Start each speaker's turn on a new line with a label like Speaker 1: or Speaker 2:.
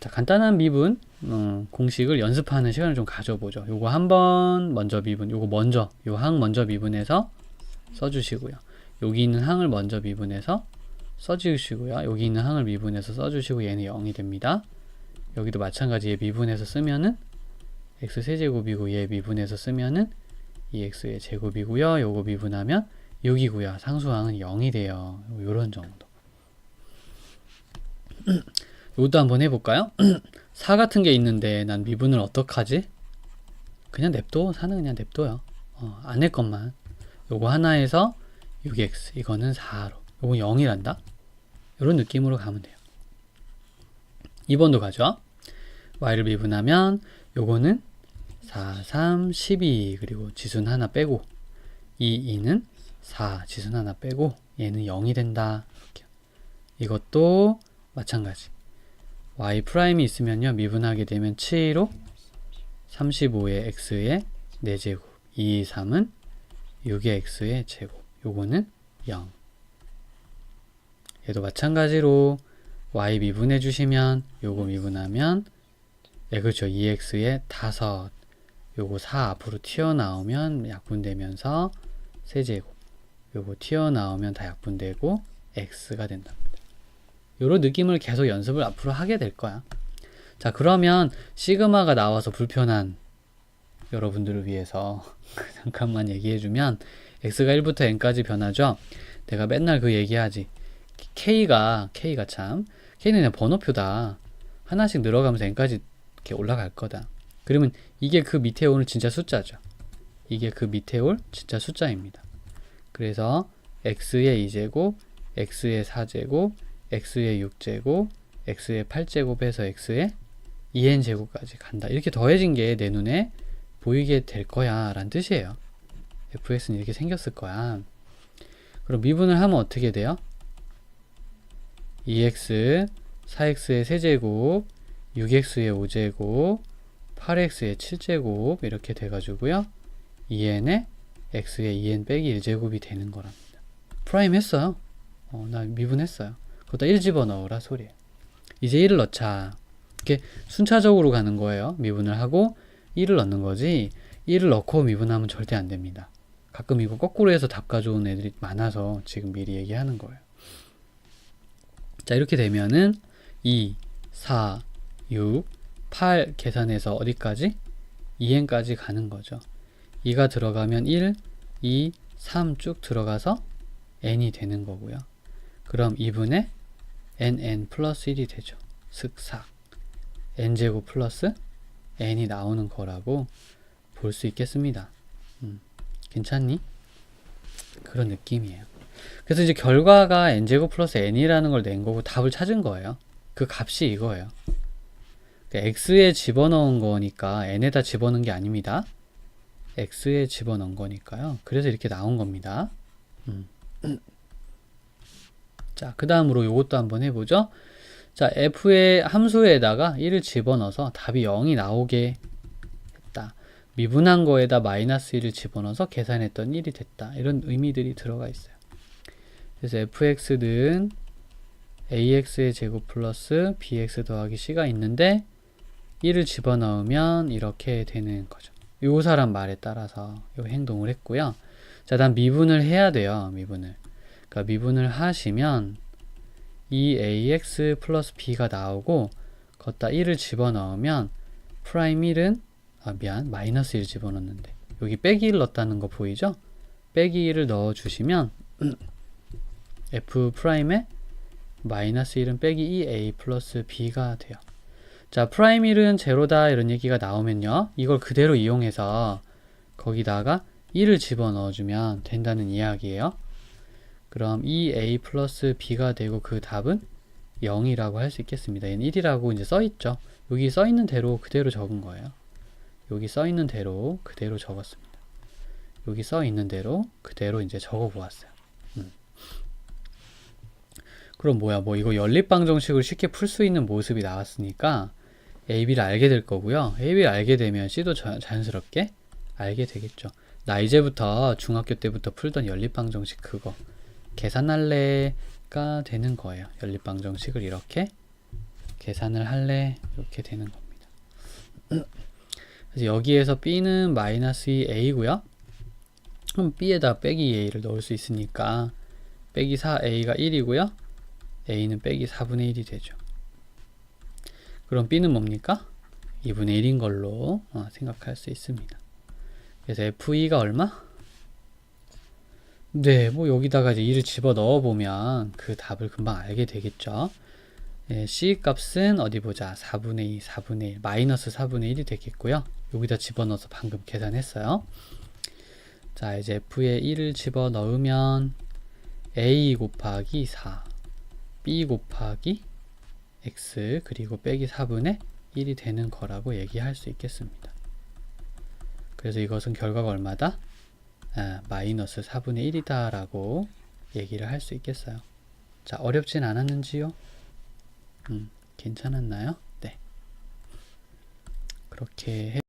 Speaker 1: 자, 간단한 미분 어, 공식을 연습하는 시간을 좀 가져보죠. 요거 한번 먼저 미분, 요거 먼저, 요 항 먼저 미분해서 써주시고요. 여기 있는 항을 먼저 미분해서 써주시고요. 여기 있는 항을 미분해서 써주시고 얘는 0이 됩니다. 여기도 마찬가지 얘 미분해서 쓰면은 x 세제곱이고 얘 미분해서 쓰면은 2x의 제곱이고요. 요거 미분하면 6이고요. 상수항은 0이 돼요. 요런 정도. 이것도 한번 해볼까요? 4 같은 게 있는데 난 미분을 어떡하지? 그냥 냅둬. 4는 그냥 냅둬요. 어, 안 할 것만. 요거 하나에서 6x 이거는 4로 요거 0이란다. 이런 느낌으로 가면 돼요. 2번도 가죠. y를 미분하면 요거는 4, 3, 12 그리고 지수는 하나 빼고 2, 2는 4 지수는 하나 빼고 얘는 0이 된다. 이렇게. 이것도 마찬가지. Y 프라임이 있으면요. 미분하게 되면 7로 35의 x의 4제곱 2, 3은 6의 x의 제곱 요거는 0 얘도 마찬가지로 y 미분해 주시면 요거 미분하면 예 그렇죠. 2x의 5 요거 4 앞으로 튀어나오면 약분되면서 세제곱 요거 튀어나오면 다 약분되고 x가 된답니다 요런 느낌을 계속 연습을 앞으로 하게 될 거야 자 그러면 시그마가 나와서 불편한 여러분들을 위해서 잠깐만 얘기해주면 x가 1부터 n까지 변하죠. 내가 맨날 그 얘기하지. k가 k가 참 k는 그냥 번호표다. 하나씩 늘어가면서 n까지 이렇게 올라갈 거다. 그러면 이게 그 밑에 오는 진짜 숫자죠. 이게 그 밑에 올 진짜 숫자입니다. 그래서 x의 2제곱, x의 4제곱, x의 6제곱, x의 8제곱에서 x의 2n제곱까지 간다. 이렇게 더해진 게 내 눈에 보이게 될 거야 라는 뜻이에요. fx는 이렇게 생겼을 거야. 그럼 미분을 하면 어떻게 돼요? 2x, 4x의 세제곱, 6x의 5제곱, 8x의 7제곱 이렇게 돼가지고요. 2n에 x의 2n 빼기 1제곱이 되는 거랍니다. 프라임 했어요. 어, 나 미분했어요. 거기다 1 집어넣으라 소리예요. 이제 1을 넣자. 이렇게 순차적으로 가는 거예요. 미분을 하고 1을 넣는 거지 1을 넣고 미분하면 절대 안 됩니다. 가끔 이거 거꾸로 해서 답 가져온 애들이 많아서 지금 미리 얘기하는 거예요. 자 이렇게 되면은 2, 4, 6, 8 계산해서 어디까지? 2n까지 가는 거죠. 2가 들어가면 1, 2, 3 쭉 들어가서 n이 되는 거고요. 그럼 2분의 nn 플러스 1이 되죠. 슥삭 n제곱 플러스 n이 나오는 거라고 볼 수 있겠습니다. 음, 괜찮니? 그런 느낌이에요. 그래서 이제 결과가 n제곱 플러스 n이라는 걸 낸 거고 답을 찾은 거예요. 그 값이 이거예요. 그러니까 x에 집어넣은 거니까 n에다 집어넣은 게 아닙니다. x에 집어넣은 거니까요. 그래서 이렇게 나온 겁니다. 음. 자, 그 다음으로 이것도 한번 해보죠. 자, f의 함수에다가 1을 집어넣어서 답이 0이 나오게 했다. 미분한 거에다 마이너스 1을 집어넣어서 계산했던 1이 됐다. 이런 의미들이 들어가 있어요. 그래서 fx는 ax의 제곱 플러스 bx 더하기 c가 있는데 1을 집어넣으면 이렇게 되는 거죠. 요 사람 말에 따라서 요 행동을 했고요. 자, 다음 미분을 해야 돼요. 미분을. 그러니까 미분을 하시면 2ax 플러스 b가 나오고 걷다 1을 집어넣으면 프라임 1은 아 미안 마이너스 1 집어넣는데 여기 빼기 1 넣었다는 거 보이죠? 빼기 1을 넣어주시면 f 프라임에 마이너스 1은 빼기 2a 플러스 b가 돼요. 자 프라임 1은 제로다 이런 얘기가 나오면요 이걸 그대로 이용해서 거기다가 1을 집어넣어주면 된다는 이야기예요. 그럼 2a 플러스 b가 되고 그 답은 0이라고 할 수 있겠습니다. 얘는 1이라고 이제 써 있죠. 여기 써 있는 대로 그대로 적은 거예요. 여기 써 있는 대로 그대로 적었습니다. 여기 써 있는 대로 그대로 이제 적어 보았어요. 음. 그럼 뭐야? 뭐 이거 연립방정식을 쉽게 풀 수 있는 모습이 나왔으니까 AB를 알게 될 거고요. AB를 알게 되면 C도 자, 자연스럽게 알게 되겠죠. 나 이제부터 중학교 때부터 풀던 연립방정식 그거 계산할래가 되는 거예요. 연립방정식을 이렇게 계산을 할래 이렇게 되는 겁니다. 그래서 여기에서 b는 마이너스 2a고요. 그럼 b에다 빼기 a를 넣을 수 있으니까 빼기 4a가 1이고요. a는 빼기 4분의 1이 되죠. 그럼 b는 뭡니까? 2분의 1인 걸로 어, 생각할 수 있습니다. 그래서 f2가 얼마? 네, 뭐 여기다가 이제 2를 집어 넣어 보면 그 답을 금방 알게 되겠죠. 예, C 값은 어디 보자. 4분의 2, 4분의 1, 마이너스 4분의 1이 되겠고요. 여기다 집어넣어서 방금 계산했어요. 자, 이제 F에 1을 집어 넣으면 A 곱하기 4, B 곱하기 X, 그리고 빼기 4분의 1이 되는 거라고 얘기할 수 있겠습니다. 그래서 이것은 결과가 얼마다? 아, 마이너스 4분의 1이다 라고 얘기를 할 수 있겠어요. 자, 어렵진 않았는지요? 음, 괜찮았나요? 네. 그렇게 해